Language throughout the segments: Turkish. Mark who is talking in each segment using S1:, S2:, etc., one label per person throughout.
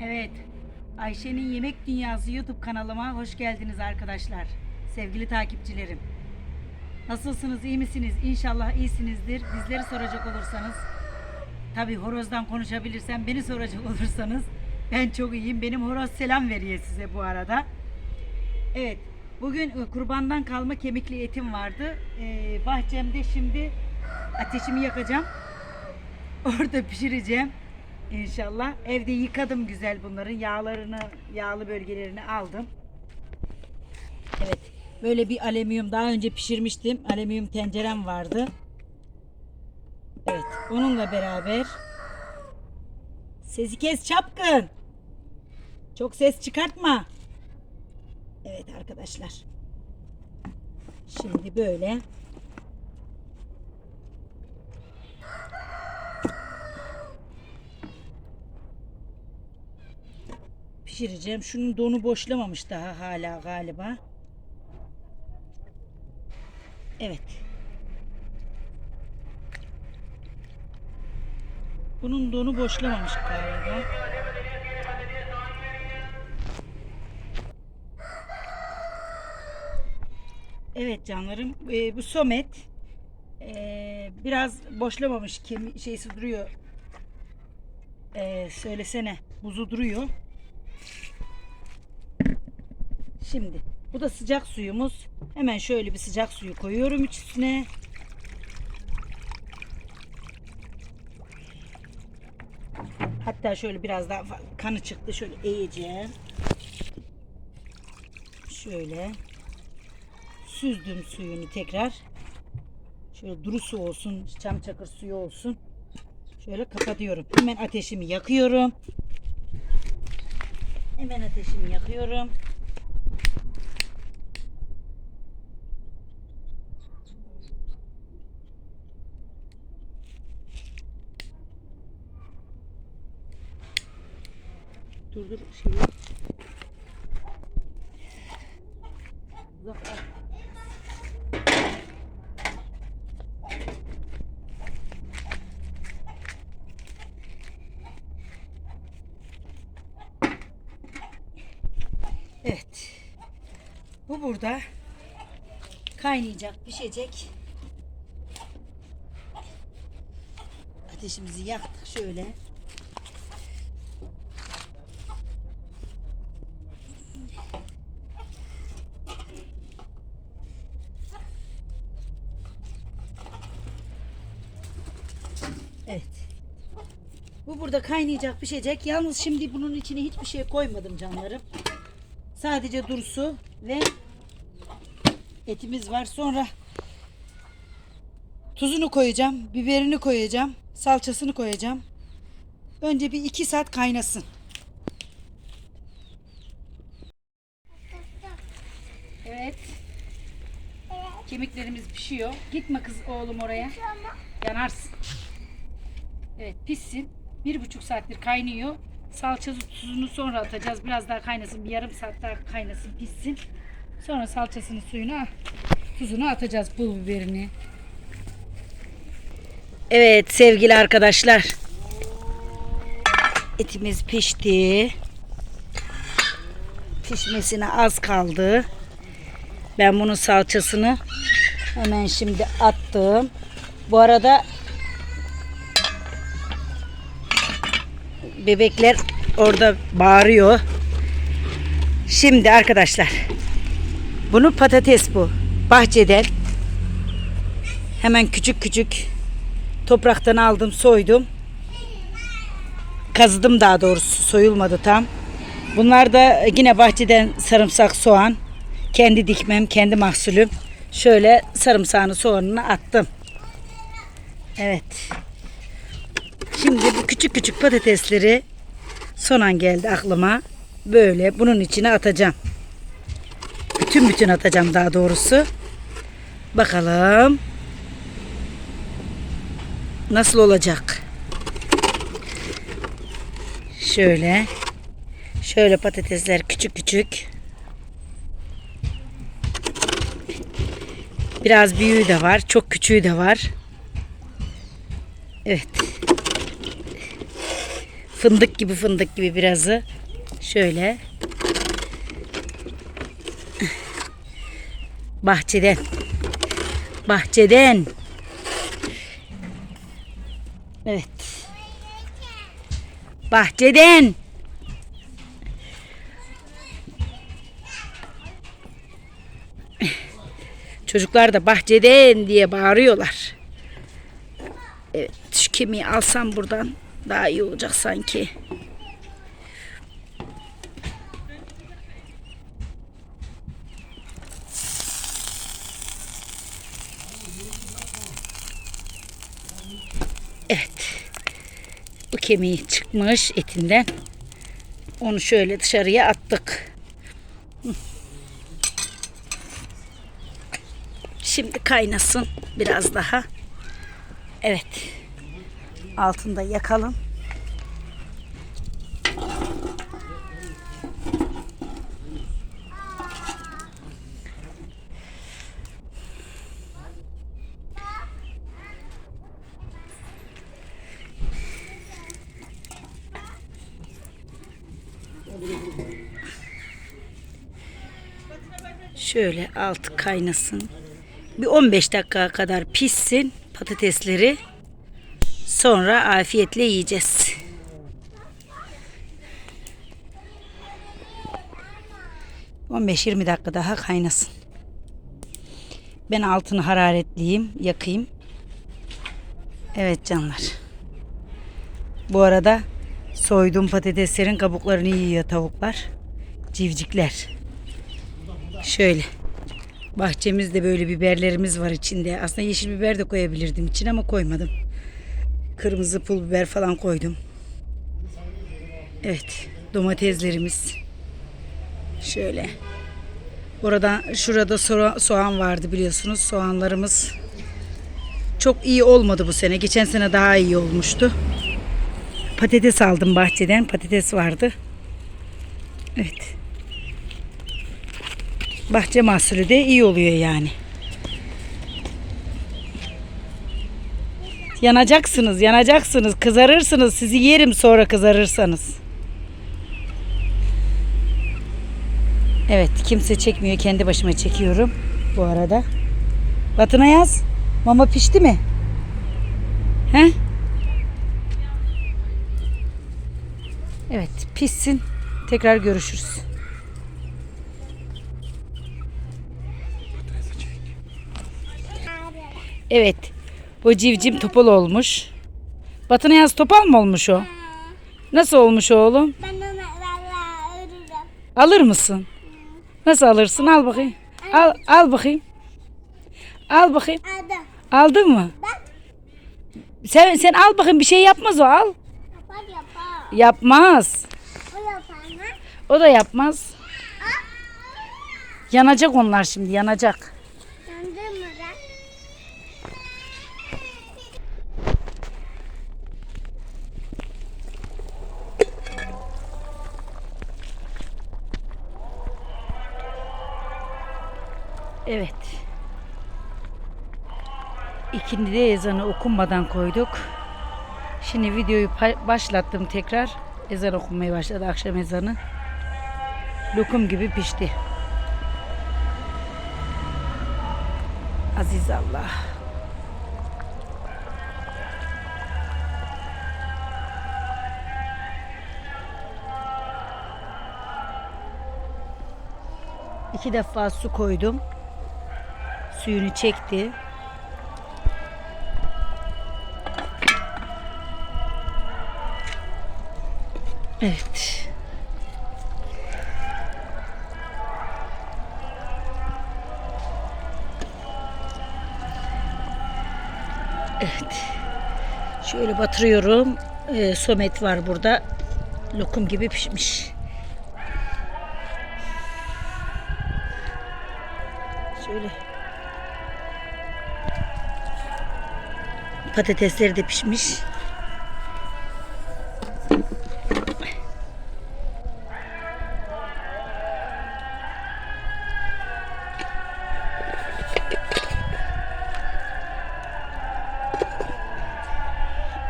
S1: Evet. Ayşe'nin Yemek Dünyası YouTube kanalıma hoş geldiniz arkadaşlar. Sevgili takipçilerim. Nasılsınız? iyi misiniz? İnşallah iyisinizdir. Bizleri soracak olursanız tabi horozdan konuşabilirsem beni soracak olursanız ben çok iyiyim. Benim horoz selam veriyor size bu arada. Evet. Bugün e, kurbandan kalma kemikli etim vardı. Ee, bahçemde şimdi ateşimi yakacağım. Orada pişireceğim. İnşallah. Evde yıkadım güzel bunların. Yağlarını, yağlı bölgelerini aldım. Evet. Böyle bir alüminyum daha önce pişirmiştim. Alüminyum tencerem vardı. Evet. Onunla beraber sesi kes çapkın. Çok ses çıkartma. Evet arkadaşlar. Şimdi böyle pişireceğim. Şunun donu boşlamamış daha hala galiba. Evet. Bunun donu boşlamamış galiba. Evet canlarım. Ee, bu somet ee, biraz boşlamamış kemi şeysi duruyor. Ee, söylesene. Buzu duruyor. Şimdi bu da sıcak suyumuz. Hemen şöyle bir sıcak suyu koyuyorum üstüne. Hatta şöyle biraz daha kanı çıktı. Şöyle eğeceğim. Şöyle süzdüm suyunu tekrar. Şöyle duru su olsun, çam çakır suyu olsun. Şöyle kapatıyorum. Hemen ateşimi yakıyorum. Hemen ateşimi yakıyorum. Dur dur şey. Uzak- Evet. Bu burada kaynayacak, pişecek. Ateşimizi yaktık şöyle. Evet. Bu burada kaynayacak, pişecek. Yalnız şimdi bunun içine hiçbir şey koymadım canlarım. Sadece dursu ve etimiz var. Sonra tuzunu koyacağım, biberini koyacağım, salçasını koyacağım. Önce bir iki saat kaynasın. Evet. Kemiklerimiz pişiyor. Gitme kız oğlum oraya. Yanarsın. Evet pişsin. Bir buçuk saattir kaynıyor. Salçası tuzunu sonra atacağız. Biraz daha kaynasın. Bir yarım saat daha kaynasın pişsin. Sonra salçasını suyunu tuzunu atacağız pul biberini. Evet sevgili arkadaşlar. Etimiz pişti. Pişmesine az kaldı. Ben bunun salçasını hemen şimdi attım. Bu arada bebekler orada bağırıyor. Şimdi arkadaşlar bunu patates bu. Bahçeden hemen küçük küçük topraktan aldım soydum. Kazıdım daha doğrusu soyulmadı tam. Bunlar da yine bahçeden sarımsak soğan. Kendi dikmem kendi mahsulüm. Şöyle sarımsağını soğanını attım. Evet. Şimdi bu küçük küçük patatesleri son an geldi aklıma. Böyle bunun içine atacağım. Bütün bütün atacağım daha doğrusu. Bakalım. Nasıl olacak? Şöyle. Şöyle patatesler küçük küçük. Biraz büyüğü de var. Çok küçüğü de var. Evet. Fındık gibi fındık gibi birazı. Şöyle. Bahçeden. Bahçeden. Evet. Bahçeden. Çocuklar da bahçeden diye bağırıyorlar. Evet, şu kemiği alsam buradan daha iyi olacak sanki. Evet. Bu kemiği çıkmış etinden. Onu şöyle dışarıya attık. Şimdi kaynasın biraz daha. Evet. Altında yakalım. Şöyle altı kaynasın. Bir 15 dakika kadar pişsin patatesleri. Sonra afiyetle yiyeceğiz. ...15-20 dakika daha kaynasın. Ben altını hararetliyim, yakayım. Evet canlar. Bu arada soyduğum patateslerin kabuklarını yiyor tavuklar. Civcikler. Şöyle. Bahçemizde böyle biberlerimiz var içinde. Aslında yeşil biber de koyabilirdim içine ama koymadım. Kırmızı pul biber falan koydum. Evet. Domateslerimiz. Şöyle. Oradan şurada soğa- soğan vardı biliyorsunuz. Soğanlarımız çok iyi olmadı bu sene. Geçen sene daha iyi olmuştu. Patates aldım bahçeden. Patates vardı. Evet. Bahçe mahsulü de iyi oluyor yani. Yanacaksınız, yanacaksınız, kızarırsınız. Sizi yerim sonra kızarırsanız. Evet, kimse çekmiyor. Kendi başıma çekiyorum bu arada. Batına yaz. Mama pişti mi? He? Evet, pişsin. Tekrar görüşürüz. Evet. O civcim topal olmuş. Batına yaz topal mı olmuş o? Nasıl olmuş oğlum?
S2: Ben onu valla ölürüm.
S1: Alır mısın? Nasıl alırsın? Al bakayım. Al, al bakayım. Al bakayım.
S2: Aldım.
S1: Aldın mı?
S2: Bak.
S1: Sen sen al bakayım bir şey yapmaz o al.
S2: Yapar yapar.
S1: Yapmaz.
S2: O yapar mı?
S1: O da yapmaz. Yanacak onlar şimdi yanacak. Evet. İkindi de ezanı okunmadan koyduk. Şimdi videoyu başlattım tekrar. Ezan okunmaya başladı akşam ezanı. Lokum gibi pişti. Aziz Allah. İki defa su koydum. Suyunu çekti. Evet. Evet. Şöyle batırıyorum. Ee, somet var burada. Lokum gibi pişmiş. Şöyle. Patatesleri de pişmiş.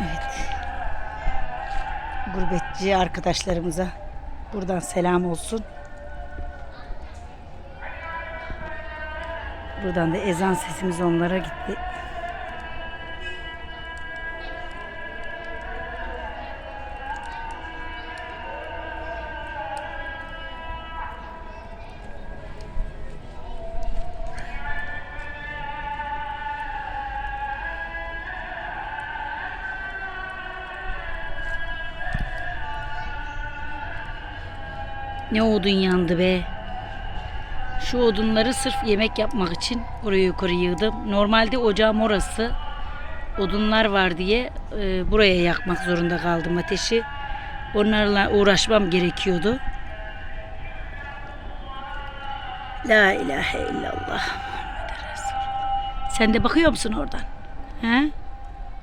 S1: Evet. gurbetçi arkadaşlarımıza buradan selam olsun. Buradan da ezan sesimiz onlara gitti. Ne odun yandı be. Şu odunları sırf yemek yapmak için oraya yukarı yığdım. Normalde ocağım orası. Odunlar var diye e, buraya yakmak zorunda kaldım ateşi. Onlarla uğraşmam gerekiyordu. La ilahe illallah. Sen de bakıyor musun oradan? He?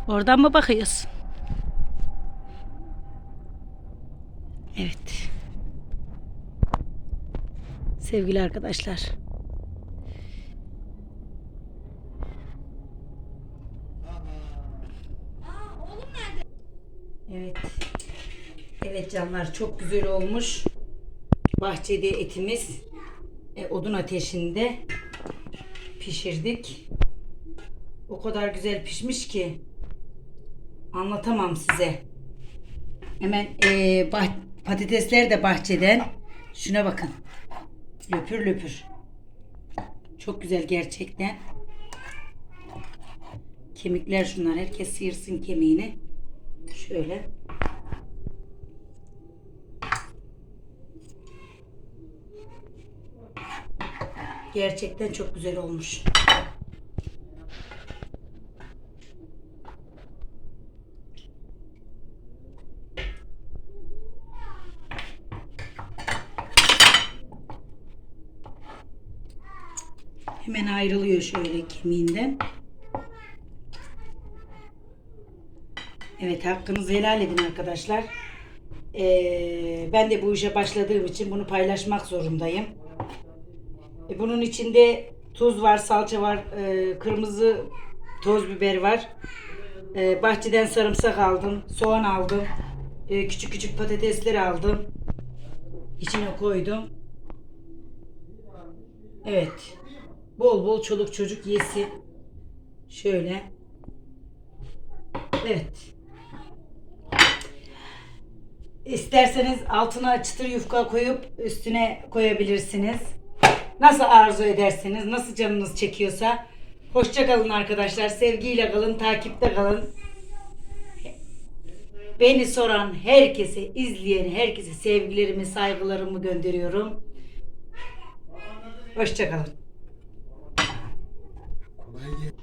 S1: Oradan mı bakıyorsun? Evet. Sevgili arkadaşlar. Evet. Evet canlar çok güzel olmuş. Bahçede etimiz e, odun ateşinde pişirdik. O kadar güzel pişmiş ki anlatamam size. Hemen e, bah- patatesler de bahçeden. Şuna bakın. Löpür löpür. Çok güzel gerçekten. Kemikler şunlar. Herkes sıyırsın kemiğini. Şöyle. Gerçekten çok güzel olmuş. Hemen ayrılıyor şöyle kemiğinden. Evet hakkınızı helal edin arkadaşlar. Ee, ben de bu işe başladığım için bunu paylaşmak zorundayım. E, bunun içinde tuz var, salça var, e, kırmızı toz biber var. E, bahçeden sarımsak aldım, soğan aldım. E, küçük küçük patatesler aldım. İçine koydum. Evet. Bol bol çoluk çocuk yesin. Şöyle. Evet. İsterseniz altına çıtır yufka koyup üstüne koyabilirsiniz. Nasıl arzu ederseniz, nasıl canınız çekiyorsa. Hoşça kalın arkadaşlar. Sevgiyle kalın, takipte kalın. Beni soran herkese, izleyen herkese sevgilerimi, saygılarımı gönderiyorum. Hoşça kalın. Yeah.